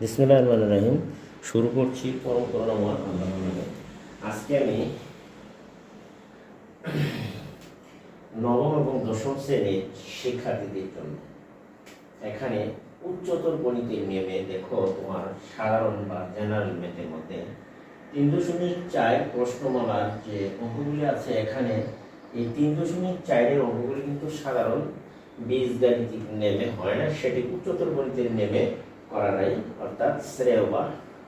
বিসমুল্লাহ রহমান রাহিম শুরু করছি পরম করুণাময় আল্লাহ আজকে আমি নবম এবং দশম শ্রেণির শিক্ষার্থীদের জন্য এখানে উচ্চতর গণিতের নিয়মে দেখো, তোমার সাধারণ বা জেনারেল ম্যাথের মধ্যে। তিন দশমিক চার প্রশ্নমালার যে অঙ্কগুলি আছে এখানে, এই তিন দশমিক চারের অঙ্কগুলি কিন্তু সাধারণ বীজ বীজগাণিতিক নেমে হয় না, সেটি উচ্চতর গণিতের নেমে করাটাই অর্থাৎ শ্রেয় বা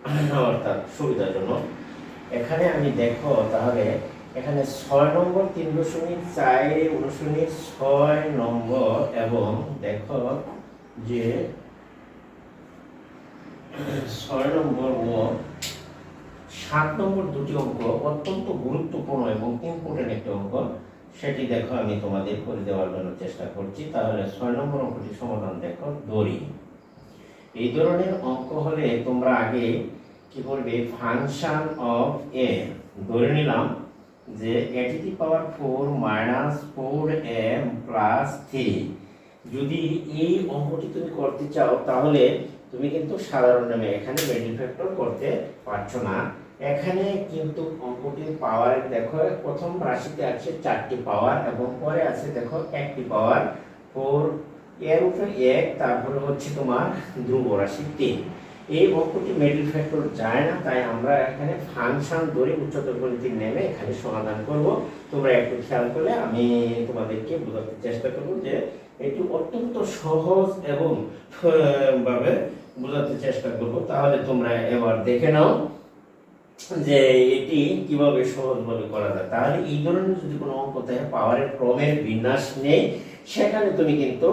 অর্থাৎ সুবিধাজনক। এখানে আমি দেখো তাহলে, এখানে ছয় নম্বর তিন দশমিক চার অনুশীলনী ছয় নম্বর এবং দেখো যে ছয় নম্বর ও সাত নম্বর দুটি অঙ্ক অত্যন্ত গুরুত্বপূর্ণ এবং ইম্পর্টেন্ট একটি অঙ্ক। সেটি দেখো আমি তোমাদের করে দেওয়ার জন্য চেষ্টা করছি। তাহলে ছয় নম্বর অঙ্কটি সমাধান দেখো, দড়ি। এই ধরনের অঙ্ক হলে তোমরা আগে কি করবে ফাংশন অফ এ। ধরে নিলাম যে A to the power four minus four M plus three. যদি এই অঙ্কটি তুমি করতে চাও, তাহলে তুমি কিন্তু সাধারণ নামে এখানে মিডল ফ্যাক্টর করতে পারছ না। এখানে কিন্তু অঙ্কটির পাওয়ার দেখো, প্রথম রাশিতে আছে চারটি পাওয়ার এবং পরে আছে দেখো একটি পাওয়ার ফোর এর উপরে এক, তারপরে হচ্ছে তোমার ধ্রুব রাশি তিন। এই অঙ্কটি মিডল ফ্যাক্টর যায় না, তাই আমরা এখানে ফাংশন ধরে উচ্চতর গণিতের নেমে এখানে সমাধান করব। তোমরা একটু খেয়াল করলে আমি তোমাদেরকে বোঝাতে চেষ্টা করব যে এটি অত্যন্ত সহজ এবং ভাবে বোঝাতে চেষ্টা করব। তাহলে তোমরা এবার দেখে নাও যে এটি কীভাবে সহজভাবে করা যায়। তাহলে এই ধরনের যদি কোনো অঙ্ক থাকে পাওয়ারের ক্রমের বিন্যাস নেই, সেখানে তুমি কিন্তু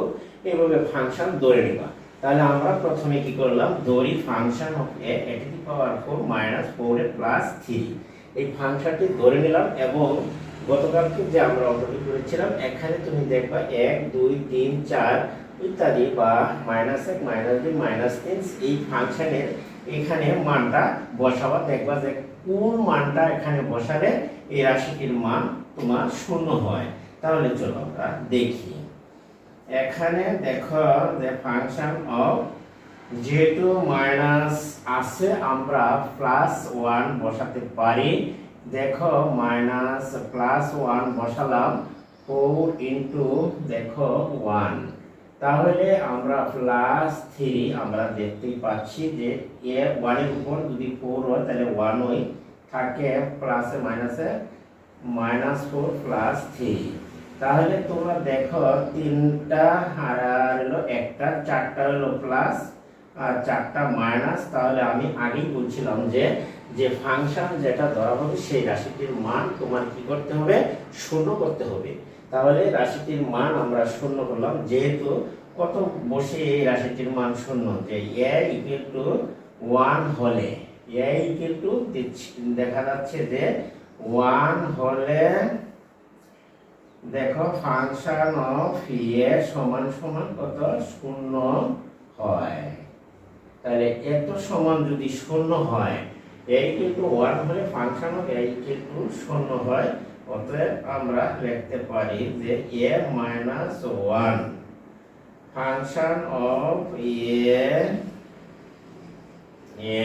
এইভাবে ফাংশন ধরে নিবা। তাহলে আমরা প্রথমে কি করলাম? দড়ি ফাংশন অফ এ এটি the power four minus four A plus three এই ফাংশনটি ধরে নিলাম এবং গতকালকে যে আমরা অঙ্কটি করেছিলাম, এখানে তুমি দেখবা এক, দুই, তিন, চার, ইত্যাদি বা মাইনাস এক মাইনাস দুই মাইনাস তিন, এই ফাংশনের এখানে মানটা বসাবা। দেখবা যে কোন মানটা এখানে বসালে এই রাশিটির মান তোমার শূন্য হয়। তাহলে চলো আমরা দেখি। এখানে দেখো যে ফাংশন অফ যেহেতু মাইনাস আছে, আমরা প্লাস ওয়ান বসাতে পারি। দেখো মাইনাস প্লাস ওয়ান বসালাম ফোর ইন্টু দেখো ওয়ান তাহলে আমরা প্লাস থ্রি আমরা দেখতেই পাচ্ছি যে এ ওয়ানের উপর যদি ফোর হয়, তাহলে ওয়ান ওই থাকে প্লাসে মাইনাসে মাইনাস ফোর প্লাস থ্রি তাহলে তোমরা দেখো, তিনটা আর হলো একটা, চারটা হলো প্লাস আর চারটা মাইনাস তাহলে আমি আগেই বলছিলাম যে যে ফাংশন যেটা ধরা হবে সেই রাশিটির মান তোমার কি করতে হবে? শূন্য করতে হবে। তাহলে রাশিটির মান আমরা শূন্য করলাম। যেহেতু কত বসে এই রাশিটির মান শূন্য? যে এ ইকুয়াল টু ওয়ান হলে এ ইকুয়াল টু দেখা যাচ্ছে যে ওয়ান হলে দেখো, ফাংশন অফ এ সমান সমান কত? শূন্য হয়। তাহলে এত সমান যদি শূন্য হয় এই কিন্তু ওয়ান হলে ফাংশন অফ এ কিন্তু শূন্য হয়। অতএব আমরা লিখতে পারি যে A minus one function of A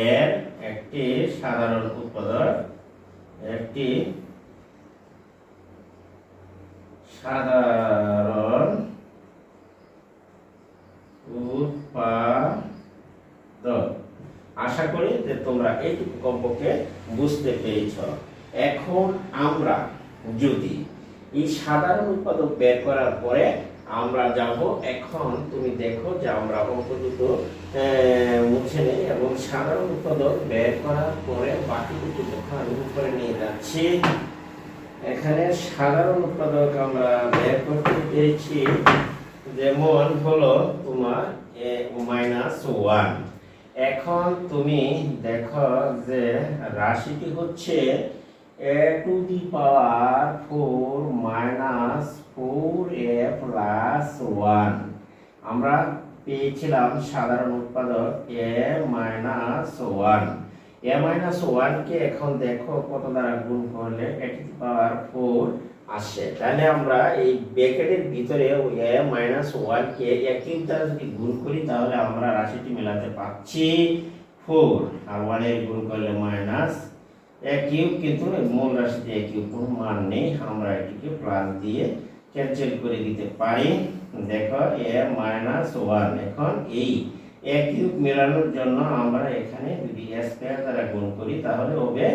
এর একটি সাধারণ উৎপাদক, একটি সাধারণ উৎপাদক আশা করি যে তোমরা এইটুকু কমপক্ষে বুঝতে পেরেছ। এখন আমরা যদি এই সাধারণ উৎপাদক বের করার পরে আমরা যাব, এখন তুমি দেখো যে আমরা অঙ্ক দুটো মুছে নেই এবং সাধারণ উৎপাদক বের করার পরে বাকি দুটো যখন উপরে নিয়ে যাচ্ছি। এখানে সাধারণ উৎপাদক আমরা বের করতে পেরেছি, যেমন হলো তোমার এ মাইনাস ওয়ান। এখন তুমি দেখো যে রাশিটি হচ্ছে A to the power four minus four A plus one. আমরা পেয়েছিলাম সাধারণ উৎপাদক A minus one. A minus ওয়ানকে এখন দেখো কত দ্বারা গুণ করলে এটি পাওয়ার ফোর আসে। তাহলে আমরা এই ব্র্যাকেটের ভিতরে এ মাইনাস ওয়ানকে একই দ্বারা যদি গুণ করি, তাহলে আমরা রাশিটি মেলাতে পারছি ফোর আর ওয়ানের গুণ করলে মাইনাস এ কিউব, কিন্তু মূল রাশিতে এ কিউব কোনো মান নেই। আমরা এটিকে প্লাস দিয়ে ক্যান্সেল করে দিতে পারি। দেখো এ মাইনাস ওয়ান এখন এই এ কিউব মেলানোর জন্য আমরা এখানে যদি স্কোয়ার দ্বারা গুণ করি, তাহলে হবে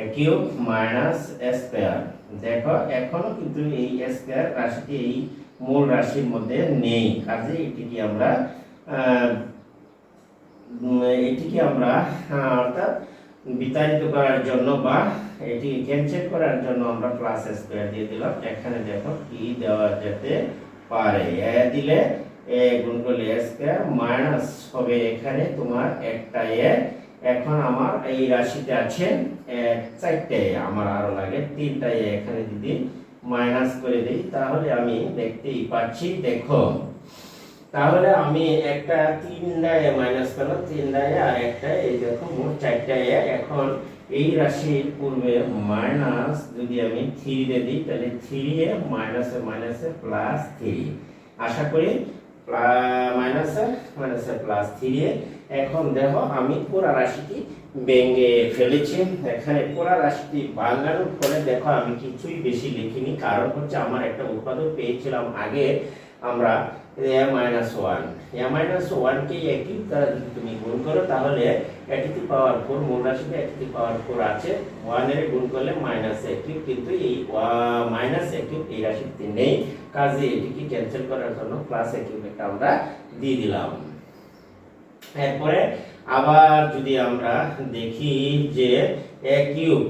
এ কিউব মাইনাস স্কোয়ার দেখো, এখনও কিন্তু এই স্কোয়ার রাশিটি এই মূল রাশির মধ্যে নেই। কাজে এটিকে আমরা এটিকে আমরা অর্থাৎ বিতাড়িত করার জন্য বা এটি ক্যান্সেল করার জন্য আমরা প্লাস স্কোয়ার দিয়ে দিলাম। এখানে দেখো কি দেওয়া যেতে পারে। এ দিলে এ গুণ করলে এ মাইনাস হবে এখানে তোমার একটা এ। এখন আমার এই রাশিতে আছে চারটে আমার আরও লাগে তিনটা এখানে যদি মাইনাস করে দিই, তাহলে আমি দেখতেই পাচ্ছি, দেখো। তাহলে আমি একটা তিনটা এ মাইনাস করলাম তিনটা এ আর একটা এই দেখো মোট চারটা এ। এখন এই রাশির পূর্বে মাইনাস যদি আমি থ্রি দিয়ে দিই, তাহলে থ্রি এ মাইনাসে মাইনাসে প্লাস থ্রি আশা করি মাইনাসে মাইনাসে প্লাস থ্রি এখন দেখো, আমি পুরা রাশিটি ভেঙে ফেলেছি। এখানে পুরা রাশিটি বাংলানোর ফলে দেখো, আমি কিছুই বেশি লিখিনি। কারণ হচ্ছে, আমার একটা উৎপাদক পেয়েছিলাম আগে। আমরা A minus one A minus ওয়ানকে পাওয়ার ফোর মূল রাশিতে করলে মাইনাস একই কিন্তু এই মাইনাস একই এই রাশিতে নেই। কাজে এটিকে ক্যান্সেল করার জন্য প্লাস একই একটা আমরা দিয়ে দিলাম। এরপরে আবার যদি আমরা দেখি যে এ কিউব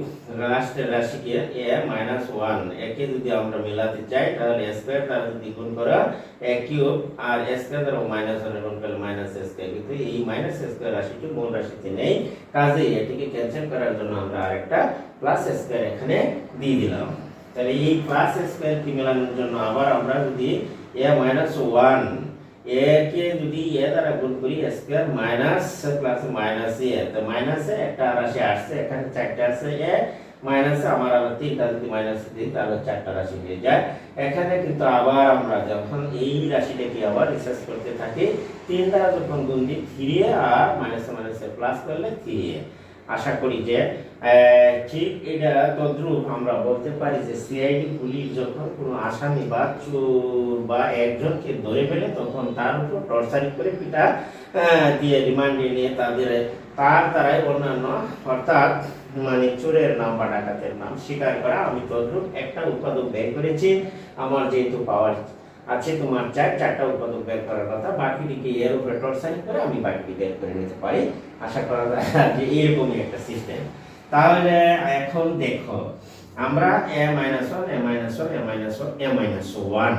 লাস্টের রাশিকে এ মাইনাস ওয়ান একে যদি আমরা মেলাতে চাই, তাহলে স্কোয়ার দ্বারা যদি গুণ করা এ কিউব আর স্কোয়ার দ্বারা মাইনাস ওয়ান গুণ করলে মাইনাস স্কোয়ার কিন্তু এই মাইনাস স্কোয়ার রাশিটি মূল রাশিতে নেই। কাজেই এটিকে ক্যান্সেল করার জন্য আমরা আরেকটা প্লাস স্কোয়ার এখানে দিয়ে দিলাম। তাহলে এই প্লাস স্কোয়ার কি মেলানোর জন্য আবার আমরা যদি এ মাইনাস ওয়ান এ কে যদি এ দ্বারা গুণ করি square minus plus minus A, তো মাইনাসে একটা রাশি আসছে, এখানে চারটা আছে এ, মাইনাসে আমার আবার তিনটা, যদি মাইনাস দিই, তাহলে চারটা রাশি হয়ে যায়। এখানে কিন্তু আবার আমরা যখন এই রাশিটাকে আবার রিসার্চ করতে থাকি, তিন দ্বারা যখন গুণ দিই থ্রি আর মাইনাসে মাইনাসে প্লাস করলে থ্রি আশা করি যে ঠিক এটা তদ্রুপ আমরা বলতে পারি যে, সিআইডি পুলিশ যখন কোনো আসামি বা চোর বা একজনকে ধরে ফেলে, তখন তার উপর টর্চারিং করে পিটা দিয়ে রিমান্ডে নিয়ে তাদের, তার দ্বারাই অন্যান্য, অর্থাৎ মানে চোরের নাম বা ডাকাতের নাম স্বীকার করা। আমি তদ্রুপ একটা উৎপাদক বের করেছি। আমার যেহেতু পাওয়ার আছে তোমার চার, চারটা উৎপাদক বের করার কথা। বাকিটিকে এর উপরে টর্চারিং করে আমি বাকিটি বের করে নিতে পারি। আশা করা যায় যে এরকমই একটা সিস্টেম তাহলে এখন দেখো, আমরা A minus one A minus one A minus one A minus one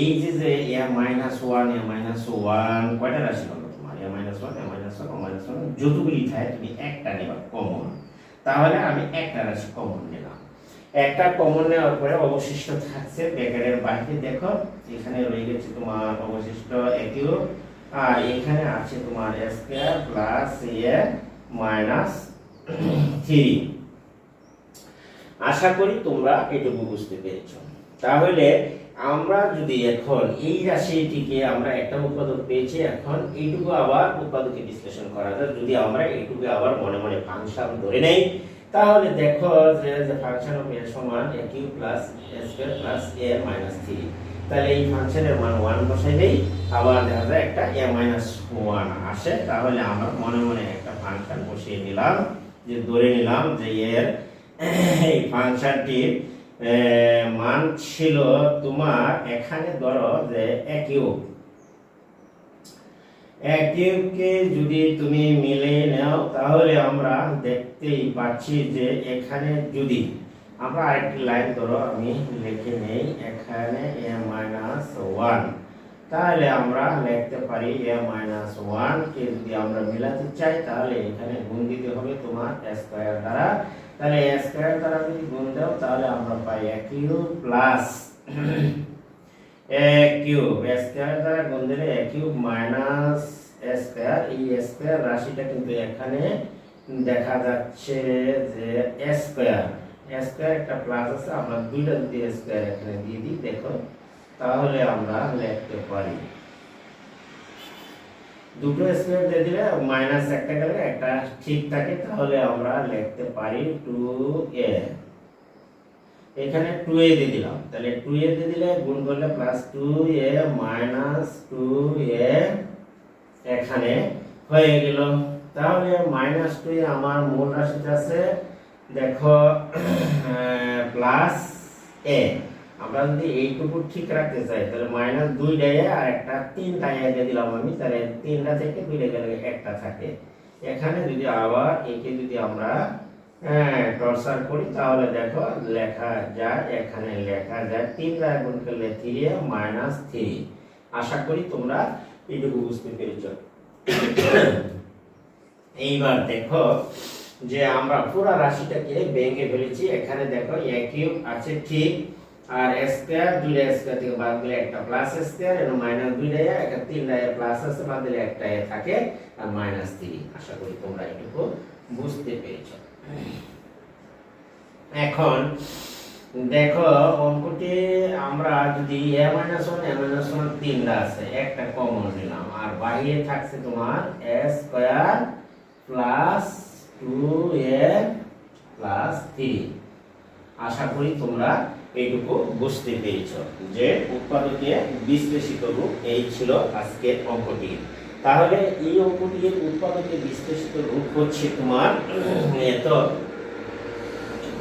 এই যে যে A minus one A minus one কয়টা রাশি হলো তোমার? A minus one A minus one O minus one যতগুলি থাকে তুমি একটা নেবা কমন তাহলে আমি একটা রাশি কমন নিলাম একটা কমন নেওয়ার পরে অবশিষ্ট থাকছে ব্র্যাকেটের বাইরে দেখো, এখানে রয়ে গেছে তোমার অবশিষ্ট একিউ, আর এখানে আছে তোমার square plus a minus three. আশা করি তোমরা এটুকু বুঝতে পেরেছ। তাহলে আমরা যদি এখন এই রাশিটিকে আমরা একটা উৎপাদক পেয়েছি, এখন এইটুকু আবার উৎপাদকে বিশ্লেষণ করা যায় যদি আমরা এইটুকু আবার মনে মনে ফাংশন ধরে নেই তাহলে দেখো যে ফাংশন অফ এ সমান a cube plus a square plus a minus three তাহলে এই ফাংশনের মান ওয়ান বসাইলেই আবার দেখা যায় একটা এ মাইনাস ওয়ান আসে। তাহলে আমরা মনে মনে একটা ফাংশন বসিয়ে নিলাম, যে ধরে নিলাম যে এর এই ফাংশনটির মান ছিল তোমার এখানে ধরো যে একিউ একিউকে যদি তুমি মিলে নাও, তাহলে আমরা দেখতেই পাচ্ছি যে এখানে যদি, আমরা আরেকটি লাইন ধরো, আমি লিখে নেই, এখানে এ মাইনাস ওয়ান। তাহলে আমরা লিখতে পারি এ মাইনাস ওয়ান, কে যদি আমরা মিলাতে চাই, তাহলে এখানে গুণ দিতে হবে তোমার স্কোয়ার দ্বারা। তাহলে স্কোয়ার দ্বারা যদি গুণ দাও, তাহলে আমরা পাই a cube plus a cube a square দ্বারা গুণ দিলে a cube minus a square এই স্কোয়ার রাশিটা কিন্তু এখানে দেখা যাচ্ছে যে এ স্কোয়ার স্কোয়ার একটা প্লাস আছে, আমরা দুইটা যদি স্কোয়ার এখানে দিয়ে দিই, দেখো, তাহলে আমরা লিখতে পারি। দুটো স্কোয়ার দিয়ে দিলে মাইনাস একটা গেলে একটা ঠিক থাকে, তাহলে আমরা লিখতে পারি টু এ এখানে টু এ দিয়ে দিলাম। তাহলে টু এ দিয়ে দিলে গুণ করলে plus two a minus two a এখানে হয়ে গেল। তাহলে মাইনাস টু আমার মূল রাশিতে আছে, দেখো প্লাস এ আমরা যদি এইটুকু ঠিক রাখতে চাই, তাহলে মাইনাস দুই ডাইয়ে আর একটা তিন ডাইয়ে দিয়ে দিলাম আমি, তাহলে তিনটা থেকে দুইটা গেলে একটা থাকে। এখানে যদি আবার একে যদি আমরা হ্যাঁ টর্চার করি, তাহলে দেখো লেখা যায়, এখানে লেখা যায় তিন রায় গুণ করলে থ্রি মাইনাস থ্রি আশা করি তোমরা এইটুকু বুঝতে পেরেছ। এইবার দেখো যে আমরা পুরো রাশিটাকে ভেঙে ফেলেছি, এখানে দেখো এ আছে ঠিক, আর স্কয়ার দুইটা স্কয়ার থেকে বাদ দিলে একটা প্লাস স্কয়ার এবং মাইনাস দুইটা একটা তিনটা প্লাস আছে, বাদ দিলে একটা থাকে, আর মাইনাস থ্রি আশা করি তোমরা এটুকু বুঝতে পেরেছ। এখন দেখো অঙ্কটি আমরা যদি a minus one a minus one তিনটা আছে, একটা কমন নিলাম। আর বাইরে থাকছে তোমার a square plus two a plus three আশা করি তোমরা এইটুকু বুঝতে পেরেছ যে উৎপাদকে বিশ্লেষিত রূপ এই ছিল আজকের অঙ্কটি। তাহলে এই অঙ্কটির উৎপাদকে বিশ্লেষিত রূপ হচ্ছে তোমার এত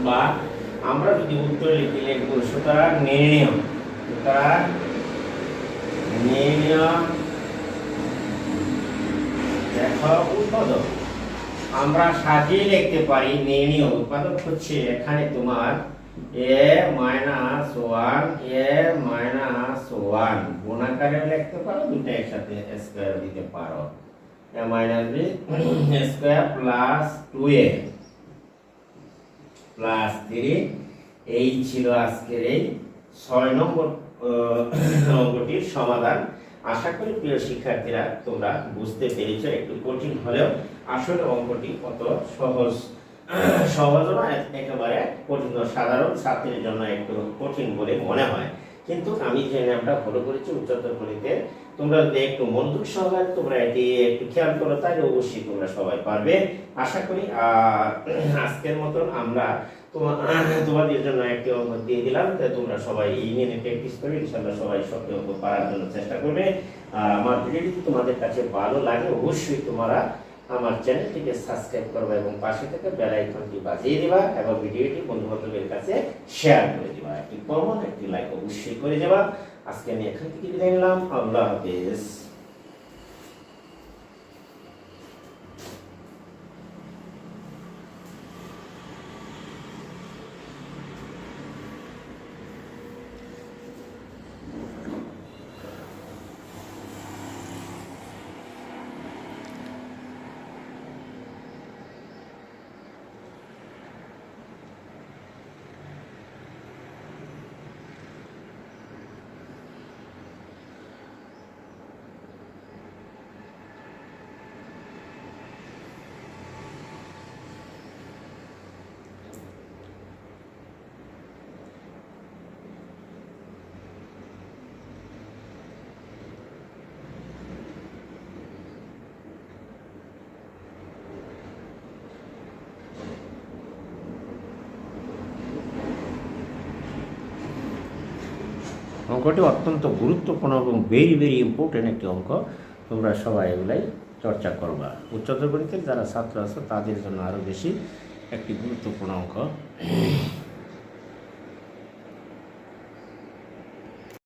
বা আমরা যদি উত্তর লিখি লিখব, সুতরাং নির্ণয়, সুতরাং উৎপাদক। আমরা সাজিয়ে লিখতে পারি নির্ণয়, উৎপাদক হচ্ছে এখানে তোমার a minus one, a minus one. গুণাকারে লিখতে পারো দুটো একসাথে স্কোয়ার দিতে পারো। A minus b square plus two plus three এই ছিল আজকের এই ছয় নম্বর অঙ্কটির সমাধান। আশা করি প্রিয় শিক্ষার্থীরা তোমরা বুঝতে পেরেছ, একটু কঠিন হলেও আসলে অঙ্কটি কত সহজ। সহজ না একেবারে কঠিন, সাধারণ ছাত্রের জন্য একটু কঠিন বলে মনে হয়। কিন্তু আমি যে নামটা ফলো করেছি উচ্চতর গণিতে, তোমরা যদি একটু মনোযোগ সহকারে তোমরা এটি একটু খেয়াল করো, তাহলে অবশ্যই তোমরা সবাই পারবে। আশা করি আজকের মতন আমরা তোমা- তোমাদের জন্য একটি অঙ্ক দিয়ে দিলাম। তোমরা সবাই এই নিয়ে প্র্যাকটিস করে ইনশাল্লাহ সবাই সবটি অঙ্ক পারার জন্য চেষ্টা করবে। আমার ভিডিওটি তোমাদের কাছে ভালো লাগে, অবশ্যই তোমরা আমার চ্যানেলটিকে সাবস্ক্রাইব করবা এবং পাশে থেকে বেল আইকনটি বাজিয়ে দিবা এবং ভিডিওটি বন্ধু বান্ধবের কাছে শেয়ার করে দিবা। একটি কমন একটি লাইক অবশ্যই করে যাবা। আজকে আমি এখান থেকে বিদায় নিলাম। আল্লাহ হাফেজ। অঙ্কটি অত্যন্ত গুরুত্বপূর্ণ এবং ভেরি ভেরি ইম্পর্টেন্ট একটি অঙ্ক। তোমরা সবাই এগুলাই চর্চা করবা। উচ্চতর গণিতের যারা ছাত্র আছে, তাদের জন্য আরও বেশি একটি গুরুত্বপূর্ণ অঙ্ক।